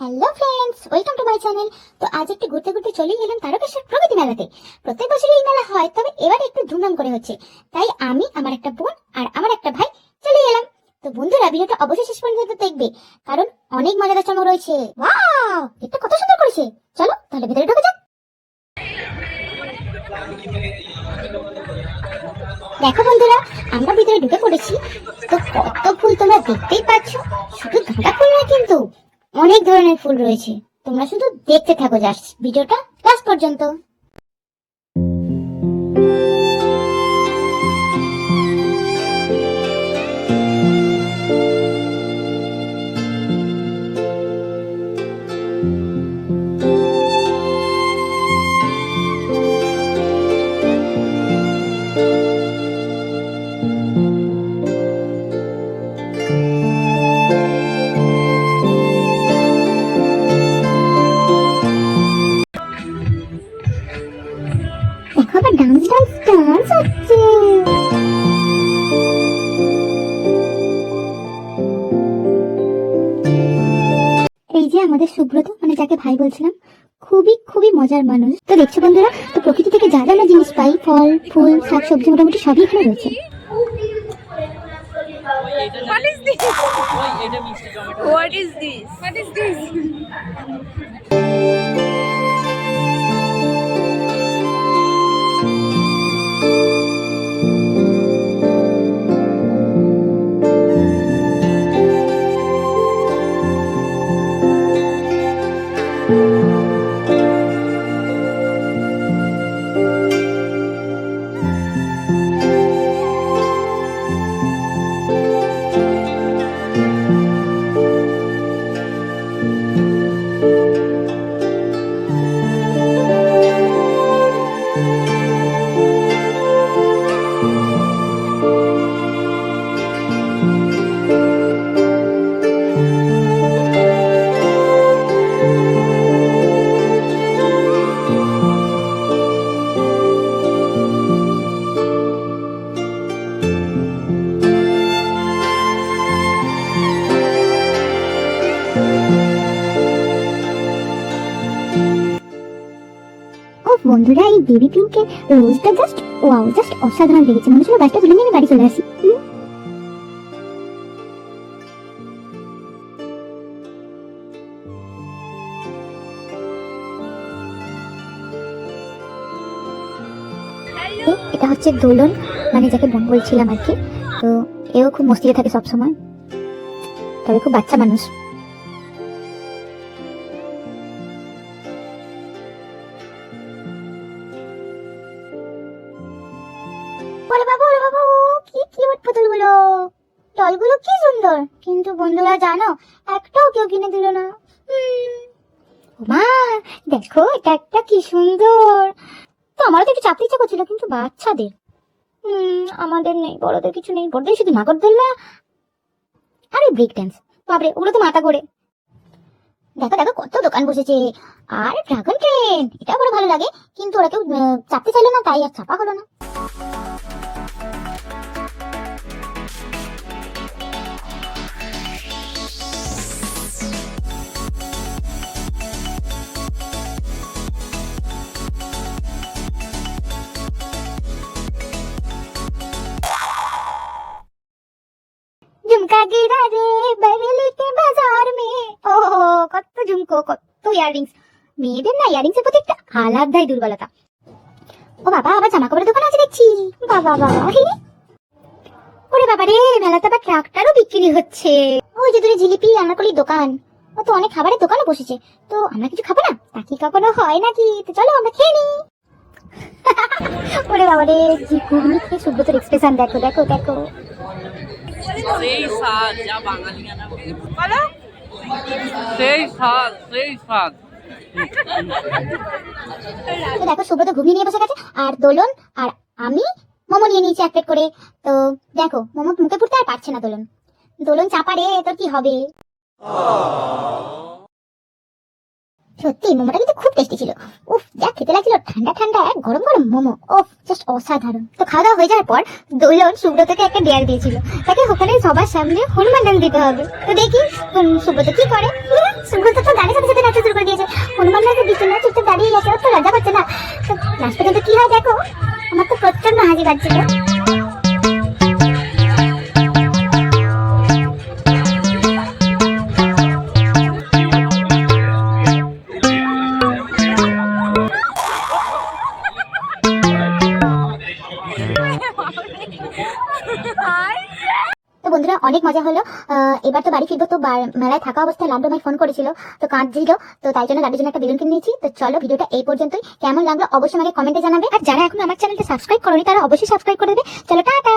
Hello friends welcome to my channel তো আজ একটু ঘুরতে ঘুরতে চলেই এলাম তারকেশ্বর প্রগতি মেলাতে। প্রত্যেক বছরই এই মেলা হয়, তবে এবার একটু ধুমধাম করে হচ্ছে। তাই আমি, আমার একটা বোন আর আমার একটা ভাই চলে এলাম। তো বন্ধুরা, ভিডিওটা অবশ্যই শেষ পর্যন্ত দেখবে, কারণ অনেক মজাদার চমক রয়েছে। এটা কত সুন্দর করেছে। চলো, তাহলে ভিতরে ঢুকে যাক। দেখো বন্ধুরা, আমরা ভিতরে ঢুকে পড়েছি। তো কত ফুল তোমরা দেখতেই পাচ্ছ। শুধু গাঁদা ফুল না কিন্তু। অনেক ধরনের ফুল রয়েছে। তোমরা শুধু দেখতে থাকো জাস্ট ভিডিওটা লাস্ট পর্যন্ত। হচ্ছে এই যে আমাদের সুব্রত মানে যাকে ভাই বলছিলাম খুবই খুবই মজার মানুষ তো দেখছ বন্ধুরা তো প্রকৃতি থেকে যা যা আমরা জিনিস পাই ফল ফুল শাক সবজি মোটামুটি সবই এখানে রয়েছে What is this? What is this? What is this? ও বন্ধুরা, এই বেবি রোজটা জাস্ট ওয়াও জাস্ট অসাধারণ লেগেছে। মনে ছিল গাছটা তুলে নিয়ে আমি বাড়ি চলে আসি। এটা হচ্ছে দোলন মানে যাকে বোন বলছিলাম আর কি। তো, এও খুব মস্তিতে থাকে সবসময়। তবে খুব বাচ্চা মানুষ। সুন্দর। কিন্তু বন্ধুরা, জানো, একটাও কেউ কিনে দিল না। মা দেখো, এটা একটা কি সুন্দর। তো আমারও তো একটু চাপতে ইচ্ছা করছিল, কিন্তু বাচ্চাদের। আমাদের নেই, বড়দের কিছু নেই। বড়দের শুধু নাগরদোল্লা আর ওই ব্রেক ড্যান্স বাপরে, ওগুলো তো মাথা করে দেখো দেখো, কত দোকান বসেছে। আর ড্রাগন ট্রেন এটা বড় ভালো লাগে। কিন্তু ওরা কেউ চাপতে চাইলো না, তাই আর চাপা হলো না। ঝুমকা গিরা রে বরেলি কে বাজার মে ও কত ঝুমকো কত ইয়াররিংস মেয়েদের না ইয়াররিংসের প্রতি একটা আলাদাই দুর্বলতা ও বাবা আবার জামা কাপড়ের দোকান আছে দেখছি বাবা বাবা ওরে বাবা রে মেলাতে আবার ট্রাক্টরও বিক্রি হচ্ছে ওই যে দূরে জিলিপি আনারকলির দোকান ও তো অনেক খাবারের দোকানও বসেছে তো আমরা কিছু খাব না তা কখনো হয় নাকি তো চলো আমরা খেয়ে নিই ওরে বাবা রে ঘুগনি খেয়ে সুব্রতর এক্সপ্রেশন দেখো দেখো দেখো সেই স্বাদ। যা বাঙালিয়ানা বলো। সেই স্বাদ সেই স্বাদ। তো দেখো সুব্রত ঘুমিয়ে নিয়ে বসে গেছে আর দোলন আর আমি মোমো নিয়ে নিয়েছি এক প্লেট করে। তো দেখো মোমো মুখে পুরতে আর পারছে না দোলন। দোলন চাপা রে তোর কি হবে? সত্যি মোমোটা কিন্তু খুব টেস্টি ছিল। উফ যা খেতে লাগছিল ঠান্ডা ঠান্ডা এক গরম গরম মোমো। ওফ জাস্ট অসাধারণ। তো খাওয়া দাওয়া হয়ে যাওয়ার পর দোলন সুব্রতকে একটা ডেয়ার দিয়েছিল। তাকে ওখানে সবার সামনে হনুমান দিতে হবে। তো দেখি সুব্রত কি করে? সুব্রত তো গানের সাথে সাথে নাচতে শুরু করে দিয়েছে। হনুমান ডালকে দিচ্ছে না চুপচাপ দাঁড়িয়ে গেছে তো রাজা করছে না। তো লাস্ট পর্যন্ত কি হয় দেখো? আমার তো প্রচণ্ড হাসি পাচ্ছিল। বন্ধুরা, অনেক মজা হলো। এবার তো বাড়ি ফিরবো, তো মেলায় থাকা অবস্থায় লাড্ডু আমায় ফোন করেছিল, তো কাঁদছিল, তো তাই জন্য লাড্ডুর জন্য একটা বেলুন কিনে নিয়েছি। তো চলো ভিডিওটা এই পর্যন্তই। কেমন লাগল অবশ্যই আমাকে কমেন্টে জানাবে। আর যারা এখন আমার চ্যানেলটা সাবস্ক্রাইব করেনি, তারা অবশ্যই সাবস্ক্রাইব করে দেবে। চলো, টাটা!